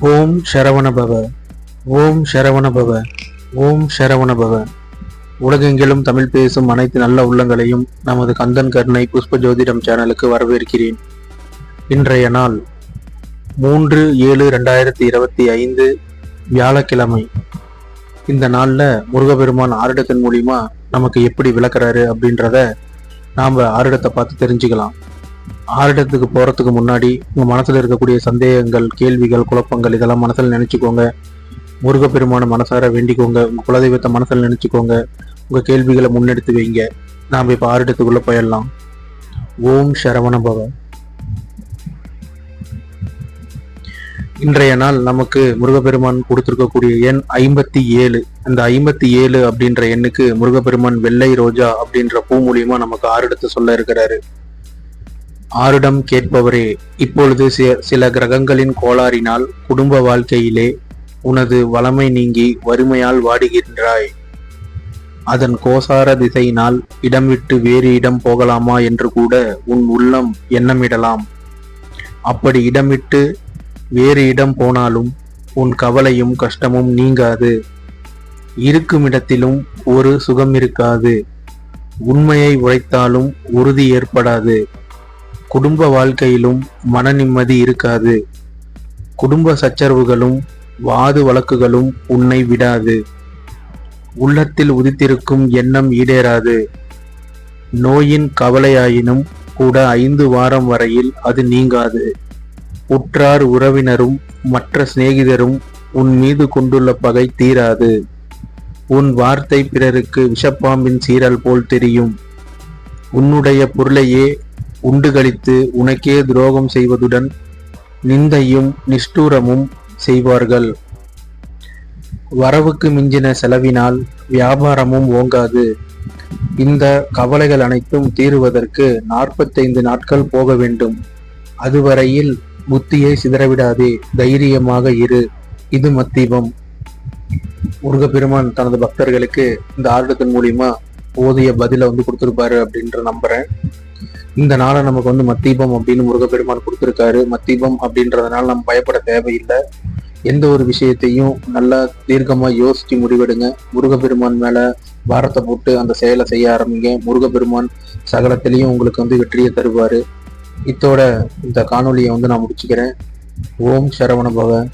ஓம் சரவண பவ. ஓம் சரவண பவ. ஓம் சரவண பவ. உலகெங்கிலும் தமிழ் பேசும் அனைத்து நல்ல உள்ளங்களையும் நமது கந்தன் கருணை புஷ்ப ஜோதிடம் சேனலுக்கு வரவேற்கிறேன். இன்றைய நாள் மூன்று ஏழு ரெண்டாயிரத்தி இருபத்தி ஐந்து வியாழக்கிழமை. இந்த நாளில் முருகப்பெருமான் ஆருடத்தின் மூலிமா நமக்கு எப்படி விளக்குறாரு அப்படின்றத நாம் ஆருடத்தை பார்த்து தெரிஞ்சுக்கலாம். ஆரிடத்துக்கு போகிறதுக்கு முன்னாடி உங்கள் மனசில் இருக்கக்கூடிய சந்தேகங்கள் கேள்விகள் குழப்பங்கள் இதெல்லாம் மனசில் நினச்சிக்கோங்க. முருகப்பெருமான மனசார வேண்டிக்கோங்க. உங்கள் குலதெய்வத்தை மனசில் நினச்சிக்கோங்க. உங்கள் கேள்விகளை முன்னெடுத்து வைங்க. நாம் இப்போ ஆரிடத்துக்குள்ளே போயிடலாம். ஓம் சரவண பவ. இன்றைய நாள் நமக்கு முருகப்பெருமான் கொடுத்துருக்கக்கூடிய எண் ஐம்பத்தி ஏழு. அந்த ஐம்பத்தி ஏழு அப்படின்ற எண்ணுக்கு முருகப்பெருமான் வெள்ளை ரோஜா அப்படின்ற பூ மூலியமா நமக்கு ஆரிடத்தை சொல்ல இருக்கிறாரு. ஆருடம் கேட்பவரே இப்பொழுது சில கிரகங்களின் கோளாறினால் குடும்ப வாழ்க்கையிலே உனது வளமை நீங்கி வறுமையால் வாடுகின்றாய். அதன் கோசார திசையினால் இடம் விட்டு வேறு இடம் போகலாமா என்று கூட உன் உள்ளம் எண்ணமிடலாம். அப்படி இடமிட்டு வேறு இடம் போனாலும் உன் கவலையும் கஷ்டமும் நீங்காது. இருக்கும் இடத்திலும் ஒரு சுகம் இருக்காது. உண்மையை உரைத்தாலும் உறுதி ஏற்படாது. குடும்ப வாழ்க்கையிலும் மன நிம்மதி இருக்காது. குடும்ப சச்சரவுகளும் வாது வழக்குகளும் உன்னை விடாது. உள்ளத்தில் உதித்திருக்கும் எண்ணம் ஈடேறாது. நோயின் கவலையாயினும் கூட ஐந்து வாரம் வரையில் அது நீங்காது. உற்றார் உறவினரும் மற்ற சிநேகிதரும் உன் மீது கொண்டுள்ள பகை தீராது. உன் வார்த்தை பிறருக்கு விஷப்பாம்பின் சீரல் போல் தெரியும். உன்னுடைய பொருளையே உண்டு கழித்து உனக்கே துரோகம் செய்வதுடன் நிந்தையும் நிஷ்டூரமும் செய்வார்கள். வரவுக்கு மிஞ்சின செலவினால் வியாபாரமும் ஓங்காது. இந்த கவலைகள் அனைத்தும் தீருவதற்கு நாற்பத்தைந்து நாட்கள் போக வேண்டும். அதுவரையில் புத்தியை சிதறவிடாதே தைரியமாக இரு. இது மத்தீபம். முருகப்பெருமான் தனது பக்தர்களுக்கு இந்த ஆர்டத்தின் மூலியமா போதிய பதில வந்து கொடுத்துருப்பாரு அப்படின்ற நம்புறேன். இந்த நாளை நமக்கு வந்து மத்தீபம் அப்படின்னு முருகப்பெருமான் கொடுத்துருக்காரு. மத்தீபம் அப்படின்றதுனால நம்ம பயப்பட தேவையில்லை. எந்த ஒரு விஷயத்தையும் நல்லா தீர்க்கமாக யோசித்து முடிவெடுங்க. முருகப்பெருமான் மேலே பாரத்தை போட்டு அந்த செயலை செய்ய ஆரம்பிங்க. முருகப்பெருமான் சகலத்திலையும் உங்களுக்கு வந்து வெற்றியை தருவார். இத்தோட இந்த காணொலியை வந்து நான் முடிச்சுக்கிறேன். ஓம் சரவண பவன்